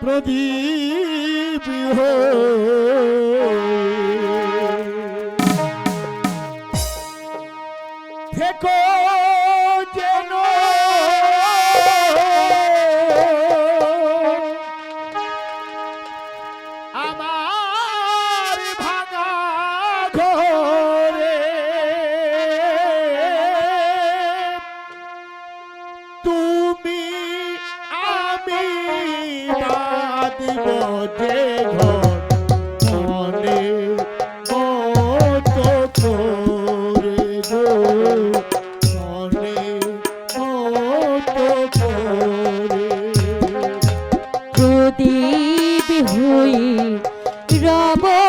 প্রদীপ থেকো Bravo!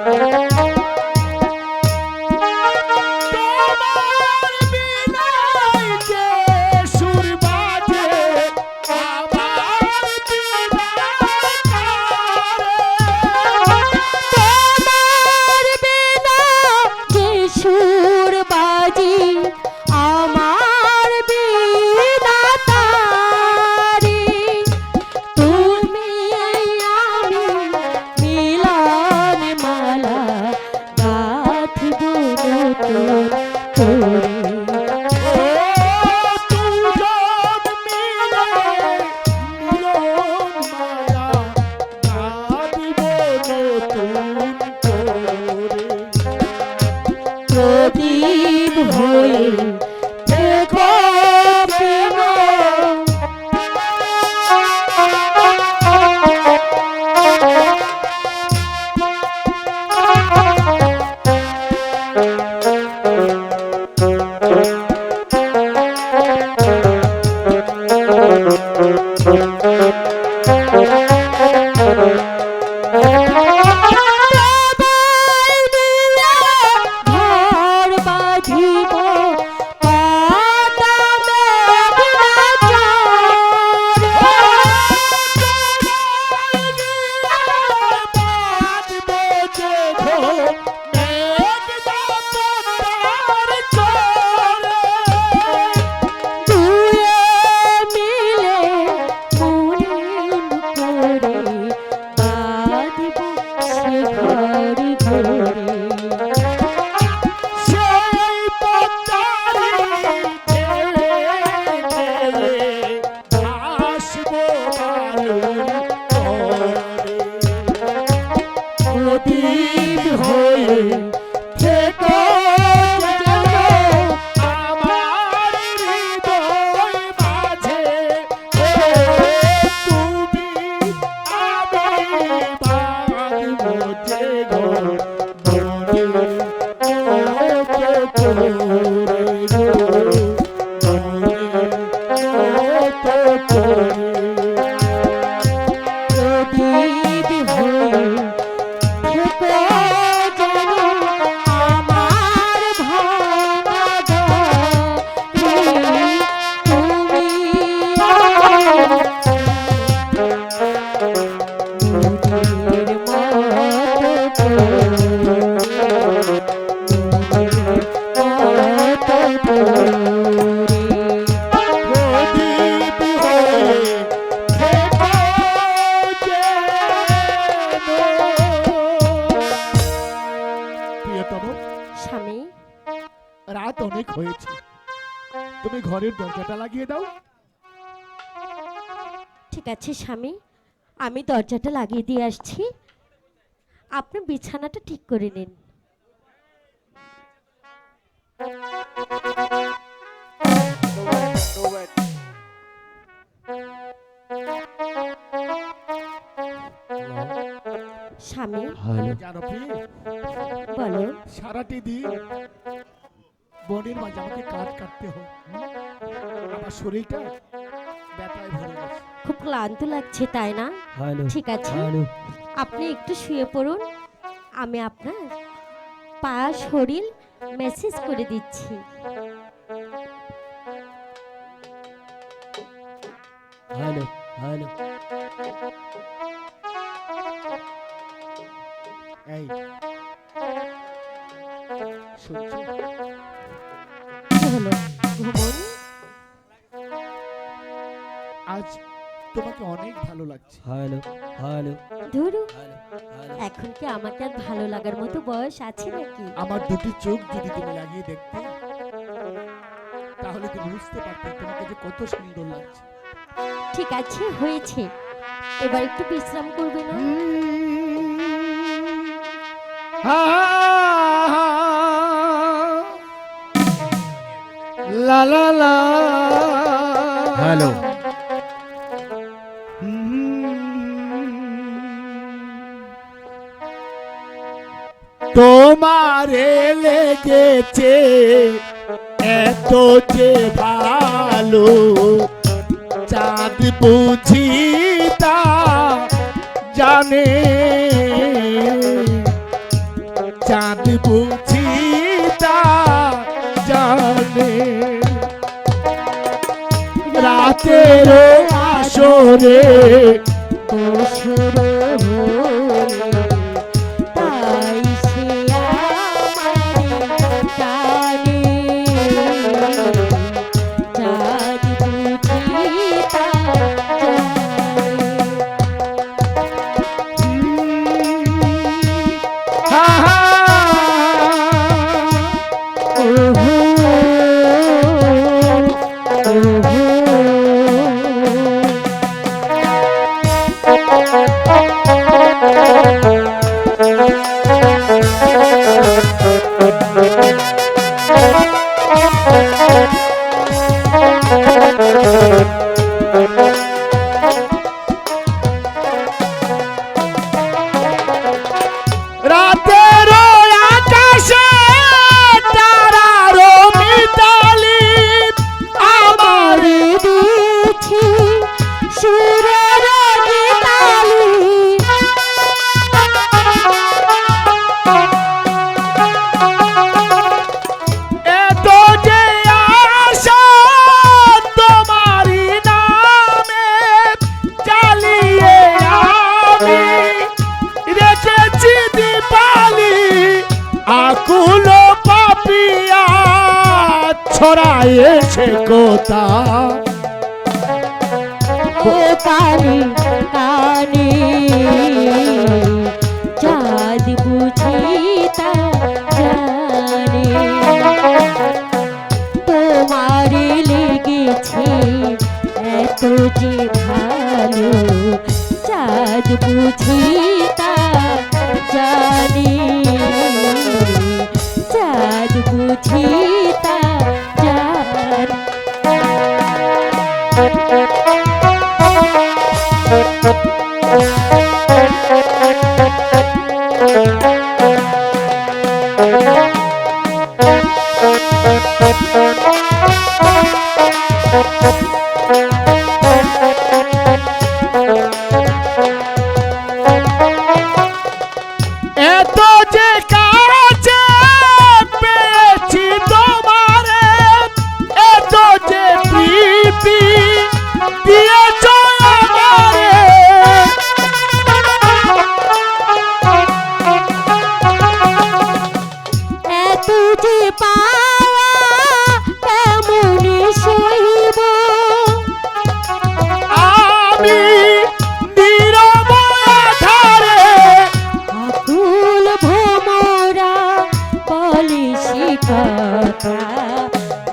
তোমার গেছে স্বামী আমি দরজাটা লাগিয়ে দিয়ে আসছি। আপনি বিছানাটা ঠিক করে নিন। স্বামী সারাটি শরীরটা ব্যথায় ভরে গেছে। খুব ক্লান্ত লাগছে তাই না? ঠিক আছে। আপনি একটু শুয়ে পড়ুন। আমি আপনার পা শরীর মেসেজ করে দিচ্ছি। হ্যালো হ্যালো এই। হলো ঘুমন আজ তোমাকে অনেক ভালো লাগছে। হ্যালো হ্যালো ধরু এখন কি আমাকে আর ভালো লাগার মতো বয়স আছে নাকি? আমার দুটি চোখ যদি তুমি লাগিয়ে দেখতে তাহলে তুমি বুঝতে পারতে তোমাকে যে কত সুন্দর লাগছে। ঠিক আছে হয়েছে। এবার একটু বিশ্রাম করবে না? লা লা লা। হ্যালো। লেগেছে এত যে ভালো চাঁদ বুঝি তা জানে। চাঁদ বুঝি তা জানে। রাতের আসরে বসুর ছড়ায় সে কোথা? কানে কানে? চাঁদ বুঝি জানে। তোমার লেগেছে এত যে ভালো। চাঁদ জানে। চাঁদ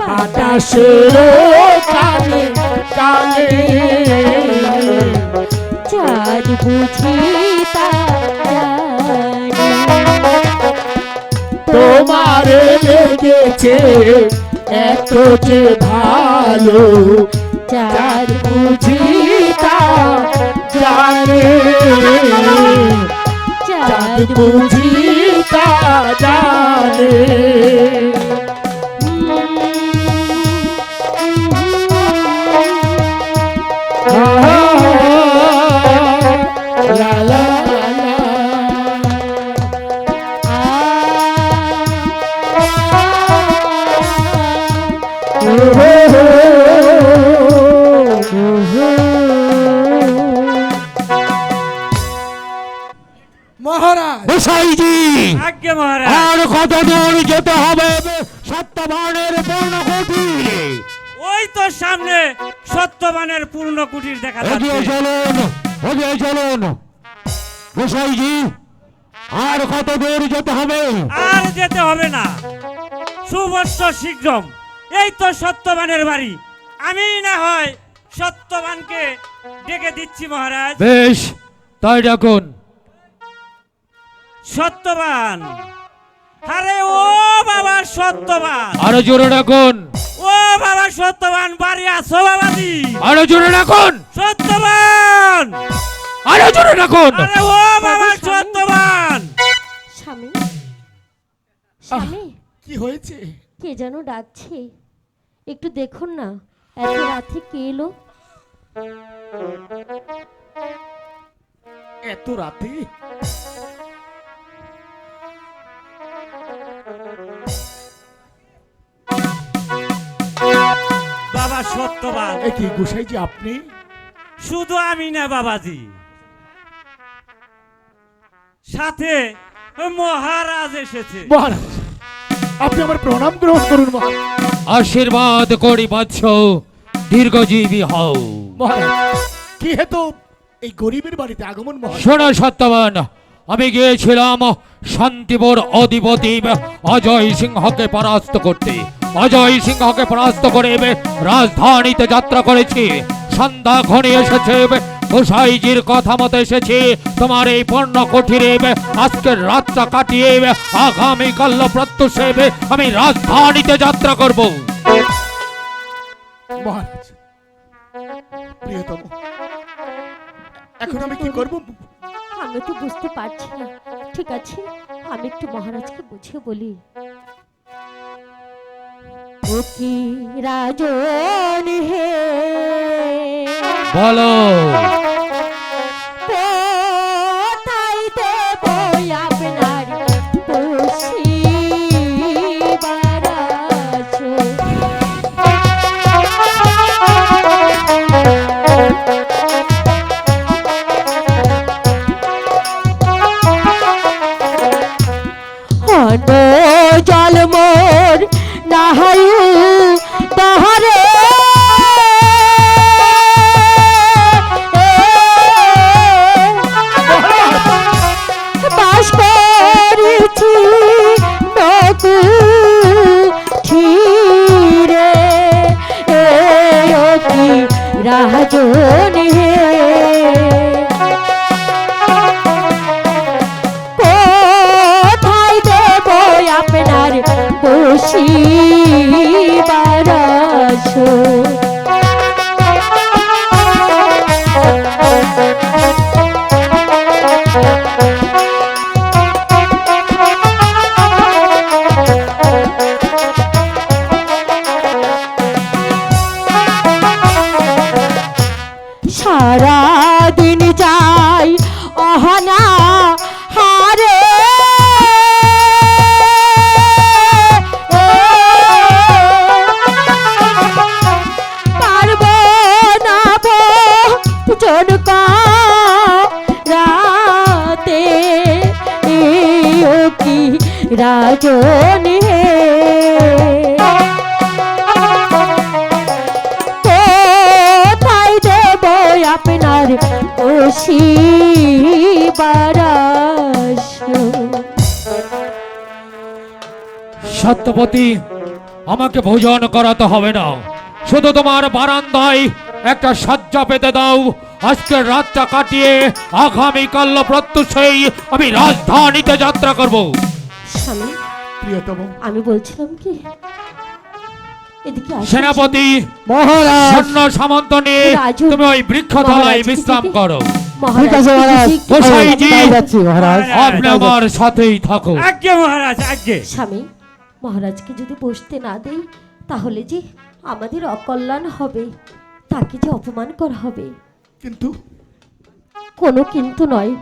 বাতাসের কানে কানে। চাঁদ বুঝি তোমার লেগেছে এত যে ভালো। চাঁদ বুঝি জানে চাঁদ বুঝি জানে আর কত দূর যেতে হবে? সত্যবানের পর্ণকুটি। ওই তো সামনে সত্যবানের পূর্ণ কুটির দেখা এগিয়ে যাচ্ছে। চলুন এগিয়ে চলুন। গোসাইজি আর কত দূর যেতে হবে? আর যেতে হবে না। সুবর্ষ শীঘ্রম। এই তো সত্যবানের বাড়ি। আমি না হয় সত্যবানকে ডেকে দিচ্ছি মহারাজ। বেশ তাই ডাকুন। সত্যবান। আরে ও বাবা সত্যবান। আরও জোরে ডাকুন। ও বাবা সত্যবান বাড়ি আছো বাবাজি। আরও জোরে ডাকুন। সত্যবান। আরও জোরে ডাকুন। আরে ও বাবা সত্যবান। স্বামী স্বামী। কি হয়েছে? কে যেন ডাকছে। একটু দেখুন না এত রাতে কে এলো? এত রাতে? বাবা সত্যবান এ কি গোসাই যে আপনি? শুধু আমি না বাবাজি। সাথে মহারাজ এসেছে। মহারাজ আপনি আমার প্রণাম গ্রহণ করুন মহারাজ। আশীর্বাদ করি বাচ্চ। দীর্ঘজীবী হও। মহারাজ কি হেতু এই গরিবের বাড়িতে আগমন মহারাজ? শোনো সত্যবান। আমি গিয়েছিলাম শান্তিপুর অধিপতি অজয় সিংহকে পরাস্ত করতে। অজয় সিংহকে পরাস্ত করে রাজধানীতে যাত্রা করেছি। সন্ধ্যা ঘনে এসেছে গোসাইজির কথা মতো এসেছি। তোমার এই পণ্য কুঠিরে আজকের রাতটা কাটিয়ে আগামী কাল প্রত্যুষে আমি রাজধানীতে যাত্রা করব। মহারাজ প্রিয়তম এখন আমি কি করব? আমি তো বুঝতে পারছি না। ঠিক আছে আমি একটু মহারাজকে বুঝিয়ে বলি। কি রাজন হে। বলো। সত্যপতি আমাকে ভোজন করাতে হবে না। শুধু তোমার বারান্দায় একটা সজ্জা পেতে দাও। আজকের রাতটা কাটিয়ে আগামীকাল প্রত্যুষেই আমি রাজধানীতে যাত্রা করব। স্বামী প্রিয়তম। আমি বলছিলাম কি? সেনাপতি মহারাজ! সৈন্য সামন্ত নিয়ে তুমি ওই বৃক্ষতলায় বিশ্রাম করো। আপনি আমার সাথেই থাকো। আজ্ঞে মহারাজ আজ্ঞে। স্বামী মহারাজকে যদি বসতে না দেই তাহলে যে আমাদের অকল্যাণ হবে তাকে যে অপমান করা হবে। কিন্তু? কোনো কিন্তু নয়।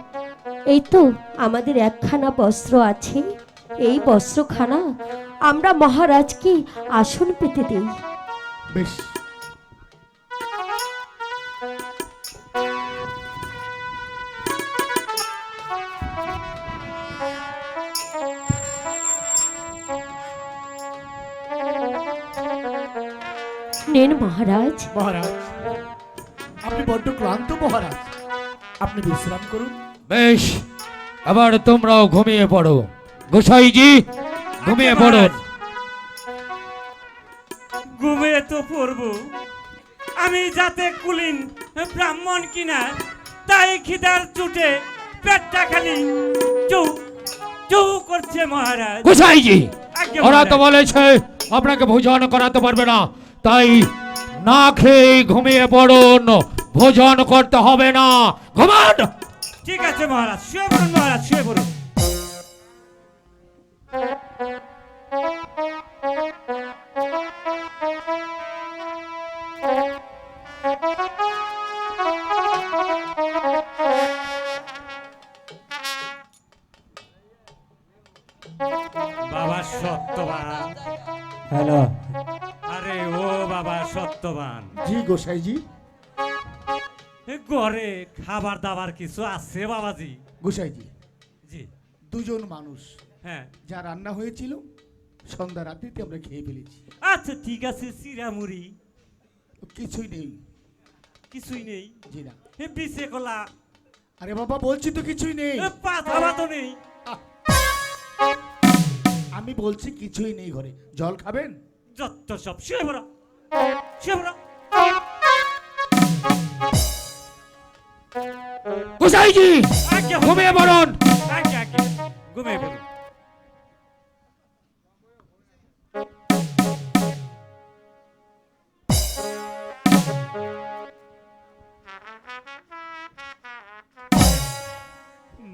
এই তো আমাদের একখানা বস্ত্র আছে। এই বস্ত্রখানা আমরা মহারাজকে আসন পেতে দেই। বেশ। নেন মহারাজ। মহারাজ আপনি বড্ড ক্লান্ত মহারাজ। আপনি বিশ্রাম করুন। বেশ আবার তোমরাও ঘুমিয়ে পড়ো। গোসাইজি ঘুমিয়ে পড়ুন ঘুমিয়ে তো পড়ব। আমি যাতে কুলিন ব্রাহ্মণ কিনা তাই খিদার চুটে পেটটা খালি চৌ চৌ করছে মহারাজ। গোসাইজি ওরা তো বলেছে আপনাকে ভোজন করাতে পারবে না। তাই না খেয়ে ঘুমিয়ে পড়ুন। ভোজন করতে হবে না। ঘুমান! ঠিক আছে মহারাজ, শুয়ে পড়ুন মহারাজ, শুয়ে পড়ুন। গোসাইজি। এ ঘরে খাবার দাবার কিছু আছে বাবাজি? গোসাইজি জি। দুজন মানুষ হ্যাঁ। যা রান্না হয়েছিল সন্ধ্যা রাত্রিতে আমরা খেয়ে ফেলেছি। আচ্ছা ঠিক আছে চিরামুড়ি। কিছুই নেই। কিছুই নেই? জি না। এ বিছে কলা। আরে বাবা বলছি তো কিছুই নেই। পাতা ভাতও নেই। আমি বলছি কিছুই নেই ঘরে। জল খাবেন? যত সব শুয়ে পড়ো। শুয়ে পড়ো। গোসাইজি ঘুমিয়ে আজ্ঞে ঘুমিয়ে পড়ুন।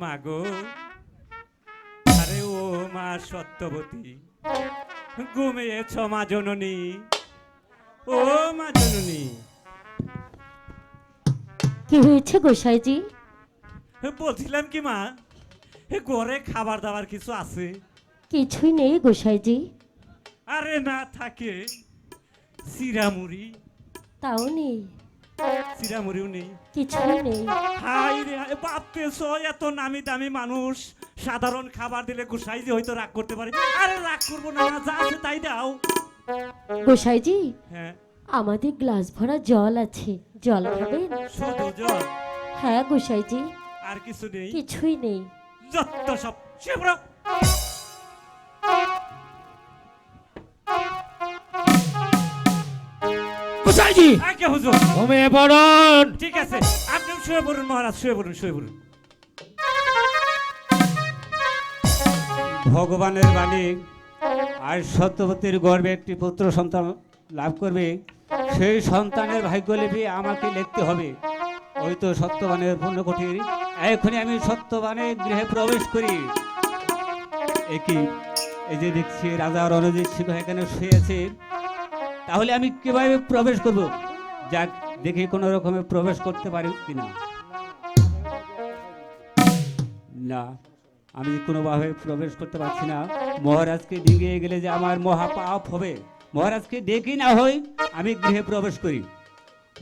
মাগো আরে ও মা সত্যবতী ঘুমিয়েছ মা জননী। ও মা জননী। কি হয়েছে গোসাইজি বলছিলাম কি মা ঘরে খাবার দাবার কিছু আছে? কিছুই নেই গোসাইজি আরে না থাকে চিরামুড়ি। তাও নেই। চিরামুড়িও নেই। কিছুই নেই। হাই রে হাই, বাপরে স এত নামি দামি মানুষ সাধারণ খাবার দিলে গুসাই যে হয়তো রাগ করতে পারে। আরে রাগ করব না যা আছে তাই দাও। গোসাইজি হ্যাঁ। আমাদের গ্লাস ভরা জল আছে। জল খাবেন? শুধু জল? হ্যাঁ গোসাইজি আর কিছু নেই। কিছুই নেই। যত সব শুয়ে পড়ো। আগে হুজুর। ঘুমিয়ে পড়ুন। ঠিক আছে। আপনি শুয়ে পড়ুন মহারাজ শুয়ে পড়ুন শুয়ে পড়ুন। ভগবানের বাণী আর সত্যবতীর গর্বে একটি পুত্র সন্তান লাভ করবে সেই সন্তানের ভাগ্যলিপি আমাকে লিখতে হবে। ওই তো সত্যবানের পূর্ণকুঠির এখনই আমি সত্যবানের গৃহে প্রবেশ করি। একই এই যে দেখছি, রাজা রণজিৎ সিংহ এখানে শুয়েছে তাহলে আমি কীভাবে প্রবেশ করব? যাক, দেখি কোনো রকমে প্রবেশ করতে পারি কিনা। না, আমি কোনোভাবে প্রবেশ করতে পারছি না। মহারাজকে ডিঙিয়ে গেলে যে আমার মহা পাপ হবে। মহারাজকে ডেকে না হই আমি গৃহে প্রবেশ করি।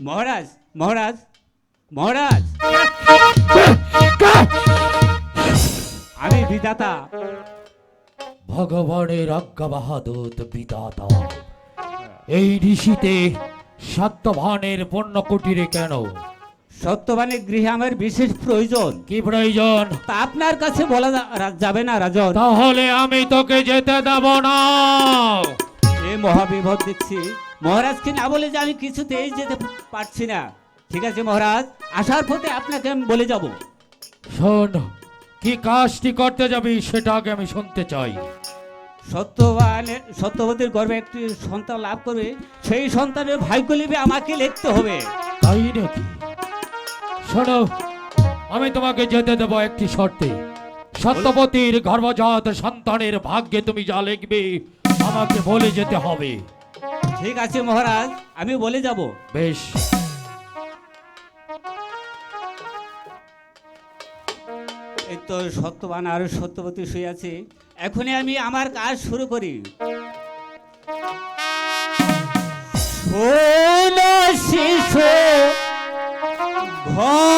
মহারাজ মহারাজ মহারাজ! আমি বিধাতা। ভগবানের আজ্ঞা বাহাদুর বিদাতা এই ঋষিতে সত্যভানের পণ্য কুটিরে কেন? সত্যবানের গৃহে আমার বিশেষ প্রয়োজন। কি প্রয়োজন? তা আপনার কাছে বলা যাবে না রাজন। তাহলে আমি তোকে যেতে দেব না। এ মহাবিপদ দেখছি মহারাজকে না বলে যে আমি কিছুতেই যেতে পারছি না। ঠিক আছে মহারাজ আসার পথে আপনাকে আমি বলে যাব। শোন কি কাজটি করতে যাবি সেটা আগে আমি শুনতে চাই। সত্যবানের সত্যবতীর গর্বে একটি সন্তান লাভ করবে সেই সন্তানের ভাগ্য লিপি আমাকে লিখতে হবে। তাই নাকি? শোনো আমি তোমাকে যেতে দেব একটি শর্তে। সত্যবতীর গর্ভজাত সন্তানের ভাগ্যে তুমি যা লিখবে আমাকে বলে যেতে হবে। ঠিক আছে মহারাজ আমি বলে যাব। বেশ। এই তো সত্যবান আর সত্যবতী শুয়ে আছে। এখনই আমি আমার কাজ শুরু করি। শিশু ঘর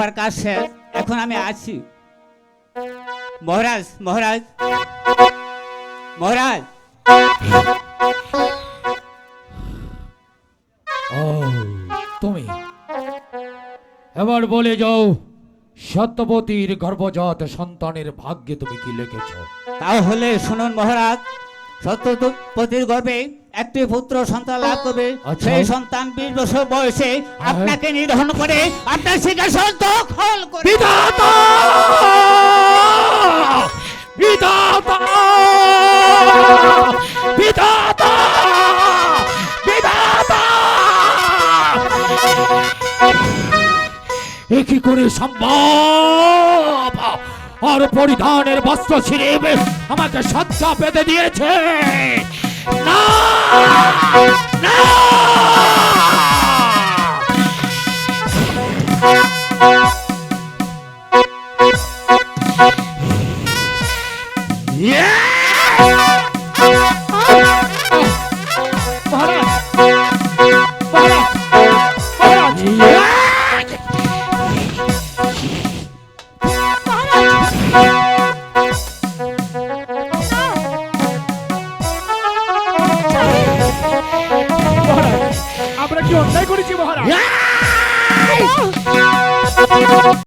সভার কাজ শেষ এখন আমি আছি। মহারাজ মহারাজ। মহারাজ। ও তুমি। এবার বলে যাও সত্যবতীর গর্ভজাত সন্তানের ভাগ্যে তুমি কি লিখেছ? তাহলে শুনুন মহারাজ। সত্যপতির গর্বে একটি পুত্র সন্তান লাভ করবে। আচ্ছা। সেই সন্তান বিশ বছর বয়সে আপনাকে নিধন করে আপনার সিংহাসন দখল করে এ কি করে সম্ভব? আর পরিধানের বস্ত্র ছিঁড়ে আমাকে সজ্জা পেতে দিয়েছে। না! না!